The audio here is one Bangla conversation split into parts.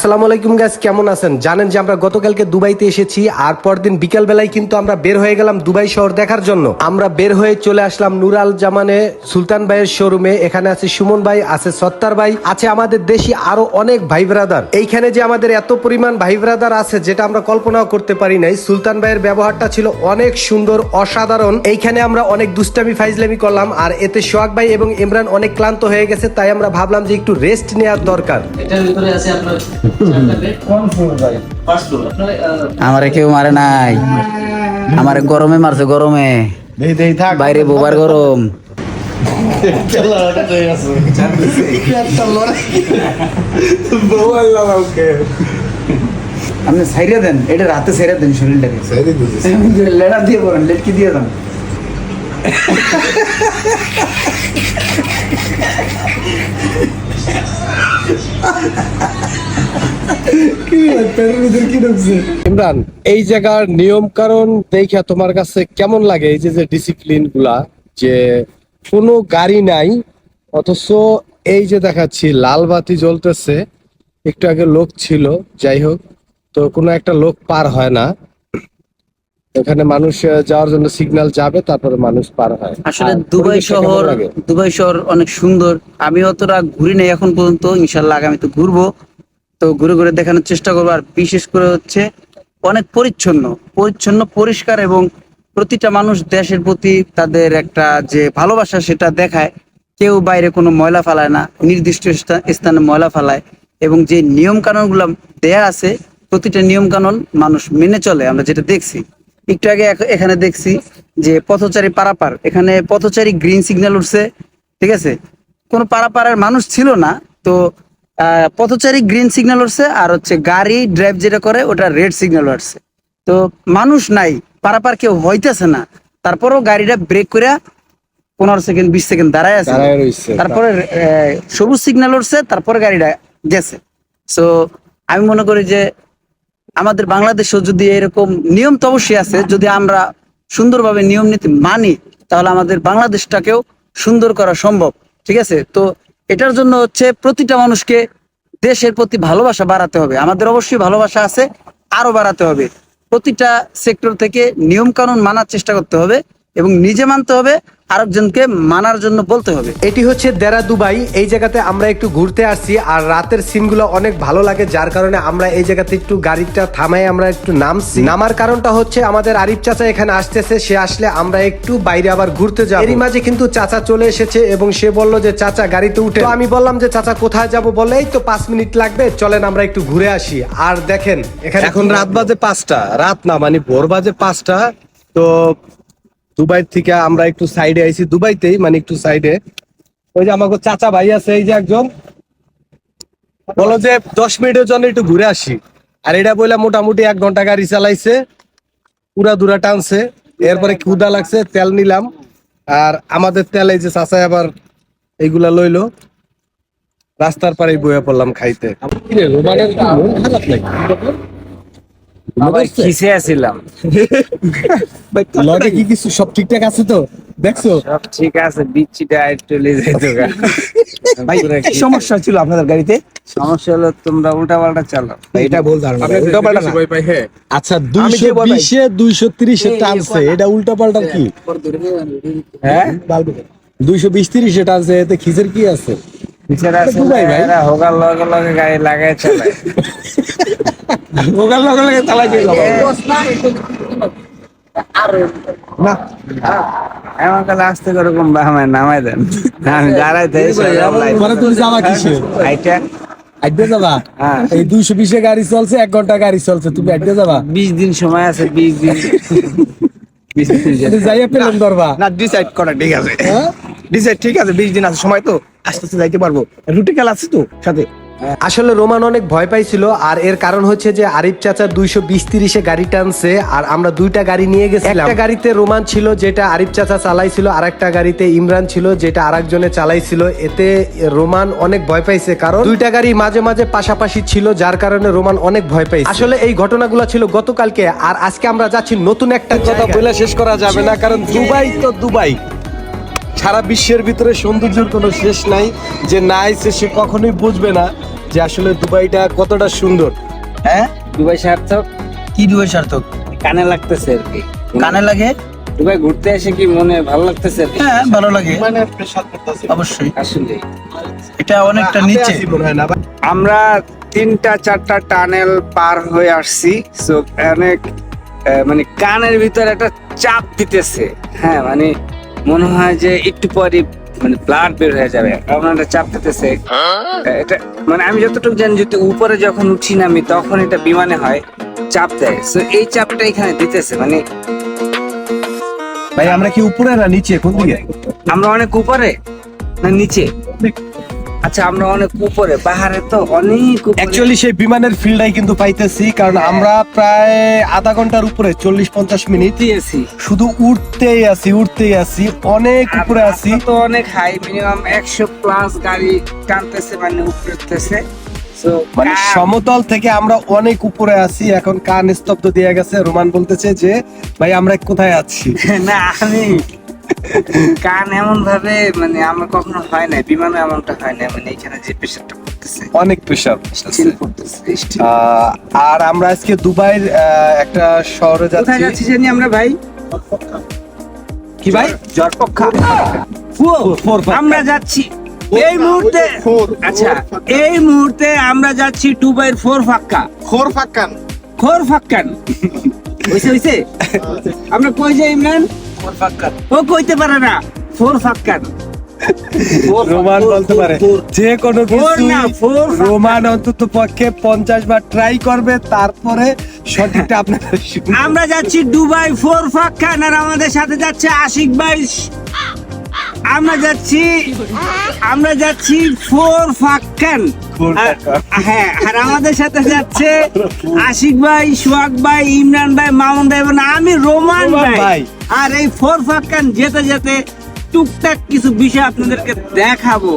আসসালামু আলাইকুম গাইস কেমন আছেন? জানেন যে আমরা গতকালকে দুবাইতে এসেছি, আর পরদিন বিকেল বেলায় কিন্তু আমরা বের হয়ে গেলাম দুবাই শহর দেখার জন্য। আমরা বের হয়ে চলে আসলাম নুরাল জামানে সুলতান ভাইয়ের শোরুমে এখানে আছে সুমন ভাই, আছে সত্তার ভাই, আছে আমাদের দেশি আরও অনেক ভাই ব্রাদার এইখানে যে আমাদের এত পরিমাণ ভাই ব্রাদার আছে, যেটা আমরা কল্পনাও করতে পারি নাই, সুলতান ভাইয়ের ব্যবহারটা ছিল অনেক সুন্দর, অসাধারণ। এইখানে আমরা অনেক দুষ্টামি, ফাইজলামি করলাম, আর এতে সোহাগ ভাই এবং ইমরান অনেক ক্লান্ত হয়ে গেছে, তাই আমরা ভাবলাম যে একটু রেস্ট নেওয়ার দরকার। আমারে কেউ মারে নাই। আমারে গরমে মারছে গরমে। বাইরে বোবার গরম। আপনি সাইরে দেন এটা রাতে সাইরে দেন শরীরটাকে। লেডা দিয়ে বলেন লেটকি দিয়ে দেন। ইমরান, এই জায়গার নিয়ম কারণ দেখে তোমার কাছে কেমন লাগে? এই যে যে ডিসিপ্লিনগুলা, যে কোনো গাড়ি নাই, অথচ এই যে দেখাচ্ছি, লাল বাতি জ্বলতেছে, একটু আগে লোক ছিল, যাই হোক, তো কোনো একটা লোক পার হয় না। এখানে মানুষ যাওয়ার জন্য সিগন্যাল যাবে তারপরে মানুষ পার হয়। আসলে দুবাই শহর দুবাই শহর অনেক সুন্দর। আমি অতটা ঘুরি নাই এখন পর্যন্ত ইনশাল্লাহ আগামী তো ঘুরবো। তো ঘুরে ঘুরে দেখানোর চেষ্টা করব। আর বিশেষ করে হচ্ছে অনেক পরিচ্ছন্ন পরিচ্ছন্ন পরিষ্কার এবং প্রতিটা মানুষ দেশের প্রতি তাদের একটা যে ভালোবাসা সেটা দেখায়। কেউ বাইরে কোনো ময়লা ফেলায় না নির্দিষ্ট স্থা- স্থানে ময়লা ফেলায় এবং যে নিয়ম কানুনগুলা দেয়া আছে প্রতিটা নিয়ম কানুন মানুষ মেনে চলে আমরা যেটা দেখছি। একটু আগে এখানে দেখছি যে পথচারী পারাপার। এখানে পথচারী গ্রিন সিগন্যাল উঠছে ঠিক আছে? কোনো পারাপারের মানুষ ছিল না তো পথচারী গ্রিন সিগন্যাল উঠছে আর হচ্ছে গাড়ি ড্রাইভ যেটা করে ওটা রেড সিগন্যাল উঠছে। তো মানুষ নাই পারাপার কেউ হইতেছে না। তারপরেও গাড়িটা ব্রেক করে পনেরো সেকেন্ড বিশ সেকেন্ড দাঁড়ায় আছে। তারপরে সবুজ সিগন্যাল উঠছে তারপরে গাড়িটা গেছে। সো আমি মনে করি যে আমাদের বাংলাদেশেও যদি এরকম নিয়ম তো অবশ্যই আছে, যদি আমরা সুন্দরভাবে নিয়ম নীতি মানি, তাহলে আমাদের বাংলাদেশটাকেও সুন্দর করা সম্ভব। ঠিক আছে? তো এটার জন্য হচ্ছে প্রতিটা মানুষকে দেশের প্রতি ভালোবাসা বাড়াতে হবে। আমাদের অবশ্যই ভালোবাসা আছে আরও বাড়াতে হবে। প্রতিটা সেক্টর থেকে নিয়ম কানুন মানার চেষ্টা করতে হবে এবং নিজে মানতে হবে আরেকজনকে মানার জন্য বলতে হবে। এটি হচ্ছে দেরা দুবাই। এই জায়গাতে আমরা একটু ঘুরতে আসছি আর রাতের সিনগুলো অনেক ভালো লাগে যার কারণে আমরা এই জায়গাতে একটু গাড়িটা থামাই আমরা একটু নামছি। নামার কারণটা হচ্ছে আমাদের আরিফ চাচা এখানে আসতেছে সে আসলে আমরা একটু বাইরে আবার ঘুরতে যাব। এরই মাঝে কিন্তু চাচা চলে এসেছে এবং সে বলল যে চাচা গাড়িতে উঠে আমি বললাম যে চাচা কোথায় যাব? বলে এই তো পাঁচ মিনিট লাগবে চলেন আমরা একটু ঘুরে আসি। আর দেখেন এখানে এখন রাত বাজে পাঁচটা রাত না মানে ভোর বাজে পাঁচটা তো দুবাই থেকে আমরা একটু সাইডে আইছি, দুবাইতেই মানে একটু সাইডে ওই যে আমাকে চাচা ভাই আছে, এই যে একজন। বলো যে, দশ মিনিটের জন্য একটু ঘুরে আসি। আর এটা বলে মোটামুটি এক ঘণ্টা গাড়ি চালাইছে, পুরা দূরা টানছে। এরপরে ক্ষুদা লাগছে, তেল নিলাম। আর আমাদের তেল এই যে চাচা আবার এইগুলা লইলো। রাস্তার পাড়ে বয়ে পড়লাম খাইতে। রোমানের কি মন নাকি? কিসে আসছিলাম লগে কি কিছু সব ঠিকঠাক আছে তো? দেখছ? সব ঠিক আছে বিচ্ছিটা একটু যাবে ভাই কি সমস্যা ছিল আপনাদের গাড়িতে? সমস্যা হলো তোমরা উল্টা পাল্টা চালো এটা বল ধারণা। উল্টো পাল্টা না। আচ্ছা আমি দুইশো যে বল ভাই। বিশে দুইশো তিরিশে টানছে এটা উল্টা পাল্টার কি? হ্যাঁ? দুইশো বিশ তিরিশে টানছে এতে খিচের কি আছে? বিচারা দুবাই ভাই। হোগার লগে লগে গাড়ি লাগাই চালায়। ওগাল লগে লগে চালাই দিয়ে যাব না এমন কালে আসতে বাহামায় নামাই দেন। আমি দাঁড়াই দেই পরে তুমি যাবা কিসে আইটা। আড্ডে যাবা হ্যাঁ। এই দুইশো বিশে গাড়ি চলছে এক ঘণ্টা গাড়ি চলছে তুমি আড্ডে যাবা বিশ দিন সময় আছে বিশ দিন। যাইয়া পেলাম না ডিসাইড করা ঠিক আছে। হ্যাঁ? ডিসাইড ঠিক আছে বিশ দিন আছে সময় তো। আস্তে আস্তে যাইতে পারব। রুটি খেলা আছে তো সাথে? আসলে রোমান অনেক ভয় পাইছিল আর এর কারণ হচ্ছে যে আরিফ চাচা দুইশো বিশ তিরিশে গাড়ি টানছে আর আমরা দুইটা গাড়ি নিয়ে গেছিলাম। একটা গাড়িতে রোমান ছিল যেটা আরিফ চাচা চালাইছিল আর একটা গাড়িতে ইমরান ছিল যেটা আরেকজনে চালাইছিল। এতে রোমান অনেক ভয় পাইছে কারণ দুইটা গাড়ি মাঝে মাঝে পাশাপাশি ছিল যার কারণে রোমান অনেক ভয় পাইছে। আসলে এই ঘটনাগুলো ছিল গতকালকে আর আজকে আমরা যাচ্ছি নতুন একটা কথা বলে শেষ করা যাবে না কারণ দুবাই তো দুবাই। সারা বিশ্বের ভিতরে সৌন্দর্যের কোনো শেষ নাই যে না আইছে সে কখনোই বুঝবে না। যে আসলে দুবাইটা কতটা সুন্দর। হ্যাঁ? দুবাই সার্থক। কি দুবাই সার্থক? কানে লাগতেছে আর কি। কানে লাগে? দুবাই ঘুরতে এসে কি মনে ভালো লাগতেছে আর হ্যাঁ ভালো লাগে। অবশ্যই। আসলে। এটা অনেকটা নিচে। মনে হয় না ভাই? আমরা তিনটা চারটা টানেল পার হয়ে আসছি। সো অনেক আহ, মানে কানের ভিতরে একটা চাপ দিতেছে। হ্যাঁ মানে মনে হয় যে একটু পরে মানে ব্লাড বের হয়ে যাবে কারণ এটা চাপ দিতেছে। এটা মানে আমি যতটুকু জানি যদি উপরে যখন উঠি না আমি তখন এটা বিমানে হয় চাপ দেয়। সো এই চাপটা এখানে দিতেছে মানে ভাই আমরা কি উপরে না নিচে? কোন দিকে? আমরা অনেক উপরে না নিচে? আচ্ছা আমরা অনেক উপরে পাহাড়ে তো অনেক অ্যাকচুয়ালি সেই বিমানের ফিল্ডাই কিন্তু পাইতেছি কারণ আমরা প্রায় আধা ঘণ্টার উপরে চল্লিশ পঞ্চাশ মিনিট। দিয়েছি শুধু উঠতেই আছি উঠতেই আছি অনেক উপরে আছি। তো অনেক হাই মিনিমাম একশো প্লাস গাড়ি টানতেছে মানে উপরে উঠতেছে মানে সমতল থেকে আমরা অনেক উপরে আছি। এখন কান স্তব্ধ দিয়ে গেছে। রোমান বলতেছে যে ভাই আমরা কোথায় আছি? না আমি কান এমন ভাবে মানে আমার কখনো হয় না বিমানে এমনটা হয় না মানে এখানে যে প্রেশারটা পড়তেছে। অনেক প্রেশার পড়তেছে। আর আমরা আজকে দুবাইয়ের একটা শহরে কোথায় যাচ্ছি জানি আমরা ভাই? কি ভাই? জরপক্ষা ফোর আমরা যাচ্ছি এই মুহূর্তে আচ্ছা এই মুহূর্তে আমরা যাচ্ছি টু বাই ফোর ফাক্কা। খোর ফাক্কান। খোর ফাক্কান। হইছে হইছে? আমরা কই যাই ইমরান? ও কইতে পারে না ফোর ফাক্কান রোমান বলতে পারে যে কোনো কিছু রোমান অন্তত পক্ষে পঞ্চাশ বার ট্রাই করবে তারপরে সঠিকটা আপনারা। আমরা যাচ্ছি দুবাই ফোর ফাক্কান আর আমাদের সাথে যাচ্ছে আশিক ভাই। আমরা যাচ্ছি আমরা যাচ্ছি ফোর ফাক্কান। হ্যাঁ আর আমাদের সাথে যাচ্ছে আশিক ভাই সোহাগ ভাই ইমরান ভাই মামুন ভাই এবং আমি রোমান ভাই। আর এই ফোর ফাক্কান যেতে যেতে টুকটাক কিছু বিষয় আপনাদেরকে দেখাবো।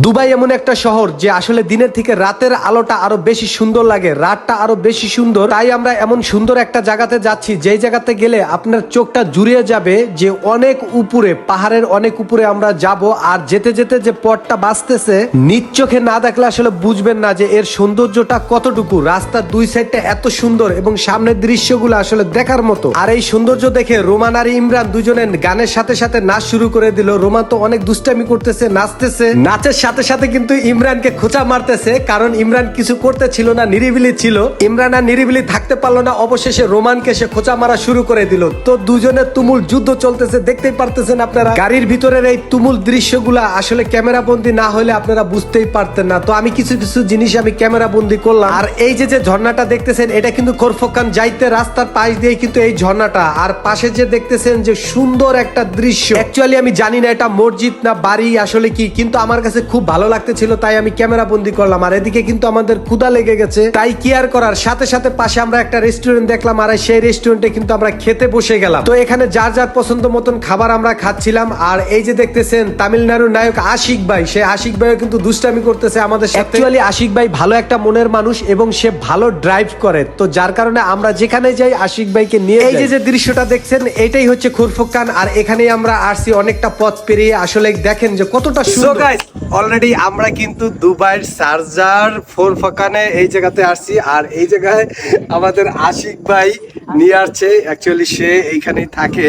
দুবাই এমন একটা শহর যে আসলে দিনের থেকে রাতের আলোটা আরও বেশি সুন্দর লাগে, রাতটা আরও বেশি সুন্দর। তাই আমরা এমন সুন্দর একটা জায়গাতে যাচ্ছি, যেই জায়গাতে গেলে আপনার চোখটা জুড়িয়ে যাবে যে অনেক উপরে, পাহাড়ের অনেক উপরে আমরা যাব। আর যেতে যেতে যে পথটা বাঁচতেছে, নিজ চোখে না দেখলে আসলে বুঝবেন না যে এর সৌন্দর্যটা কতটুকু। রাস্তার দুই সাইডটা এত সুন্দর এবং সামনের দৃশ্যগুলো আসলে দেখার মতো। আর এই সৌন্দর্য দেখে রোমান আর ইমরান দুজনে গানের সাথে সাথে নাচ শুরু করে দিল। রোমান তো অনেক দুষ্টামি করতেছে, নাচতেছে। নাচের সাথে সাথে কিন্তু ইমরানকে খোঁচা মারতেছে, কারণ ইমরান কিছু করতে ছিল না, নিরিবিলি ছিল। ইমরান আর নিরিবিলি থাকতে পারল না, অবশেষে রোমানকে সে খোঁচা মারা শুরু করে দিল। তো দুজনের তুমুল যুদ্ধ চলতেছে, দেখতেই পারতেছেন আপনারা। গাড়ির ভিতরের এই তুমুল দৃশ্যগুলা আসলে ক্যামেরা বন্দি না হলে আপনারা বুঝতেই পারতেন না। তো আমি কিছু কিছু জিনিস আমি ক্যামেরা বন্দি করলাম। আর এই যে যে ঝর্ণাটা দেখতেছেন, এটা কিন্তু খোরফকান যাইতে রাস্তার পাশ দিয়ে কিন্তু এই ঝর্ণাটা। আর পাশে যে দেখতেছেন যে সুন্দর একটা দৃশ্য অ্যাকচুয়ালি আমি জানি না এটা মসজিদ না বাড়ি, আসলে কি, কিন্তু আমার কাছে খুব ভালো লাগতেছিল তাই আমি ক্যামেরা বন্দি করলাম। আর এদিকে কিন্তু আমাদের ক্ষুদা লেগে গেছে তাই কি আর করার সাথে সাথে পাশে আমরা একটা রেস্টুরেন্ট দেখলাম আর সেই রেস্টুরেন্টে কিন্তু আমরা খেতে বসে গেলাম। তো এখানে যার যার পছন্দ মতন খাবার আমরা খাচ্ছিলাম আর এই যে দেখতেছেন তামিলনাড়ুর নায়ক আশিক ভাই সে আশিক ভাইও কিন্তু দুষ্টামি করতেছে আমাদের সাথে। অ্যাকচুয়ালি আশিক ভাই ভালো একটা মনের মানুষ এবং সে ভালো ড্রাইভ করে। তো যার কারণে আমরা যেখানে যাই আশিক ভাইকে নিয়ে এই যে যে দৃশ্যটা দেখছেন এটাই হচ্ছে খুরফুকান আর এখানেই আমরা আসছি অনেকটা পথ পেরিয়ে। আসলে দেখেন যে কতটা সুন্দর। অলরেডি আমরা কিন্তু দুবাইয়ের সার্জার ফোর ফাকানে এই জায়গাতে আসছি আর এই জায়গায় আমাদের আশিক ভাই নিয়ে আসছে। অ্যাকচুয়ালি সে এইখানেই থাকে।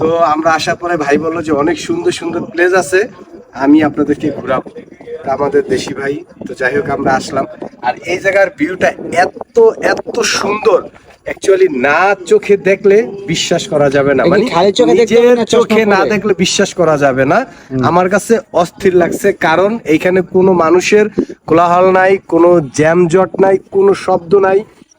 তো আমরা আসার পরে ভাই বলল যে অনেক সুন্দর সুন্দর প্লেস আছে, আমি আপনাদেরকে ঘুরাবো। আমাদের দেশি ভাই, তো যাই হোক আমরা আসলাম। আর এই জায়গার ভিউটা এত এত সুন্দর। অ্যাকচুয়ালি না চোখে দেখলে বিশ্বাস করা যাবে না। মানে চোখে নিজের না চোখে না দেখলে বিশ্বাস করা যাবে না। আমার কাছে অস্থির লাগছে কারণ এইখানে কোনো মানুষের কোলাহল নাই কোনো জ্যামজট নাই কোনো শব্দ নাই।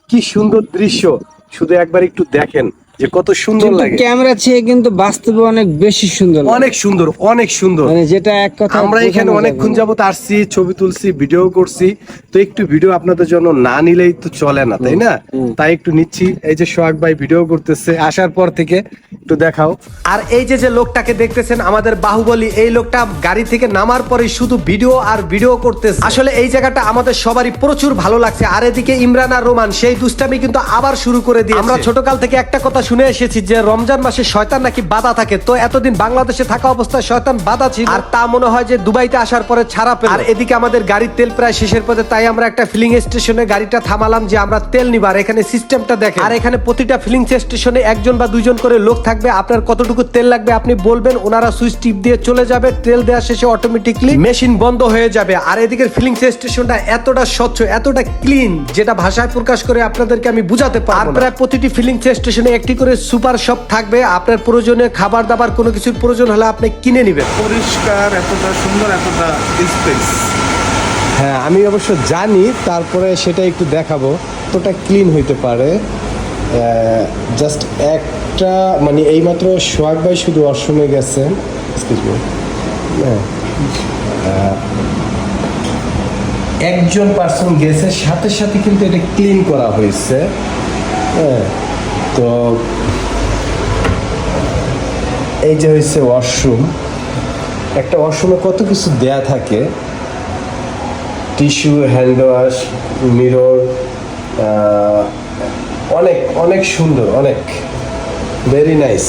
কি সুন্দর দৃশ্য। শুধু একবার একটু দেখেন। যে কত সুন্দর লাগে। ক্যামেরা চেয়ে কিন্তু বাস্তবে অনেক বেশি সুন্দর অনেক সুন্দর অনেক সুন্দর। মানে যেটা এক কথা আমরা এখানে অনেকক্ষণ যাবত আসছি ছবি তুলছি ভিডিও করছি। তো একটু ভিডিও আপনাদের জন্য না নিলেই তো চলে না তাই না? তাই একটু নিচ্ছি। এই যে সোহাগ ভাই ভিডিও করতেছে আসার পর থেকে একটু দেখাও। আর এই যে যে লোকটাকে দেখতেছেন আমাদের বাহুবলী এই লোকটা গাড়ি থেকে নামার পরে শুধু ভিডিও আর ভিডিও করতেছে। আসলে এই জায়গাটা আমাদের সবারই প্রচুর ভালো লাগছে। আর এদিকে ইমরান আর রোমান সেই দুষ্টামি কিন্তু আবার শুরু করে দিয়ে আমরা ছোটকাল থেকে একটা কথা শুনে এসেছি যে রমজান মাসে শয়তান নাকি বাধা থাকে। তো এতদিন বাংলাদেশে থাকা অবস্থায় শয়তান বাধা ছিল। আর তা মনে হয় যে দুবাইতে আসার পরে ছাড়া পেল। আর এদিকে আমাদের গাড়ির তেল প্রায় শেষের পথে তাই আমরা একটা ফিলিং স্টেশনে গাড়িটা থামালাম যে আমরা তেল নিবার এখানে সিস্টেমটা দেখে আর এখানে প্রতিটা ফিলিং স্টেশনে একজন বা দুইজন করে লোক থাকবে। আপনার কতটুকু তেল লাগবে আপনি বলবেন ওনারা সুইচ টিপ দিয়ে চলে যাবে। তেল দেওয়া শেষে অটোমেটিকলি মেশিন বন্ধ হয়ে যাবে। আর এদিকের ফিলিং স্টেশনটা এতটা স্বচ্ছ এতটা ক্লিন যেটা ভাষায় প্রকাশ করে আপনাদেরকে আমি বুঝাতে পারব আর প্রায় প্রতিটি ফিলিং স্টেশনে একটি করে সুপার শপ থাকবে। আপনার প্রয়োজনে খাবার দাবার কোনো কিছুর প্রয়োজন হলে আপনি কিনে নেবেন। পরিষ্কার এতটা সুন্দর এতটা স্পেস হ্যাঁ আমি অবশ্য জানি তারপরে সেটা একটু দেখাবো। কতটা ক্লিন হইতে পারে। জাস্ট একটা মানে এইমাত্র সোহাগ ভাই শুধু অসমে গেছেন। হ্যাঁ। একজন পার্সন গেছে সাথে সাথে কিন্তু এটা ক্লিন করা হয়েছে। হ্যাঁ। তো এই যে হয়েছে ওয়াশরুম, একটা ওয়াশরুমে কত কিছু দেয়া থাকে? টিস্যু, হ্যান্ড ওয়াশ, মিরর অনেক অনেক সুন্দর, অনেক। ভেরি নাইস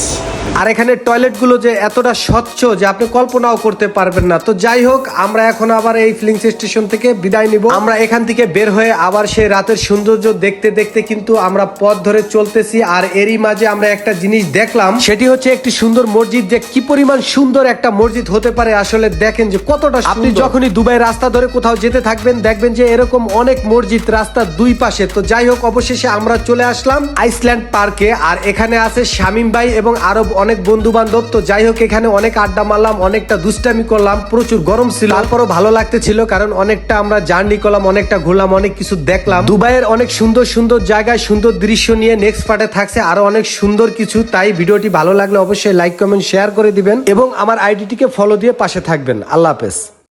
আর এখানে টয়লেটগুলো যে এতটা স্বচ্ছ যে আপনি কল্পনাও করতে পারবেন না। তো যাই হোক আমরা এখন আবার এই ফিলিংস স্টেশন থেকে বিদায় নিব। আমরা এখান থেকে বের হয়ে আবার সেই রাতের সৌন্দর্য দেখতে দেখতে কিন্তু আমরা পথ ধরে চলতেছি আর এরই মাঝে আমরা একটা জিনিস দেখলাম। সেটি হচ্ছে একটি সুন্দর মসজিদ যে কি পরিমাণ সুন্দর একটা মসজিদ হতে পারে আসলে দেখেন যে কতটা আপনি যখনই দুবাই রাস্তা ধরে কোথাও যেতে থাকবেন দেখবেন যে এরকম অনেক মসজিদ রাস্তার দুই পাশে। তো যাই হোক অবশেষে আমরা চলে আসলাম আইসল্যান্ড পার্কে আর এখানে আছে শামিম ভাই এবং আরও অনেক বন্ধু বান্ধব তো যাই হোক, এখানে অনেক আড্ডা মারলাম, অনেকটা দুষ্টামি করলাম, প্রচুর গরম ছিল। তারপরও ভালো লাগতেছিল, কারণ অনেকটা আমরা জার্নি করলাম, অনেকটা ঘুরলাম, অনেক কিছু দেখলাম। দুবাইয়ের অনেক সুন্দর সুন্দর জায়গায় সুন্দর দৃশ্য নিয়ে নেক্সট পার্টে থাকছে আরও অনেক সুন্দর কিছু। তাই ভিডিওটি ভালো লাগলে অবশ্যই লাইক কমেন্ট শেয়ার করে দিবেন এবং আমার আইডিটিকে ফলো দিয়ে পাশে থাকবেন। আল্লাহ হাফেজ।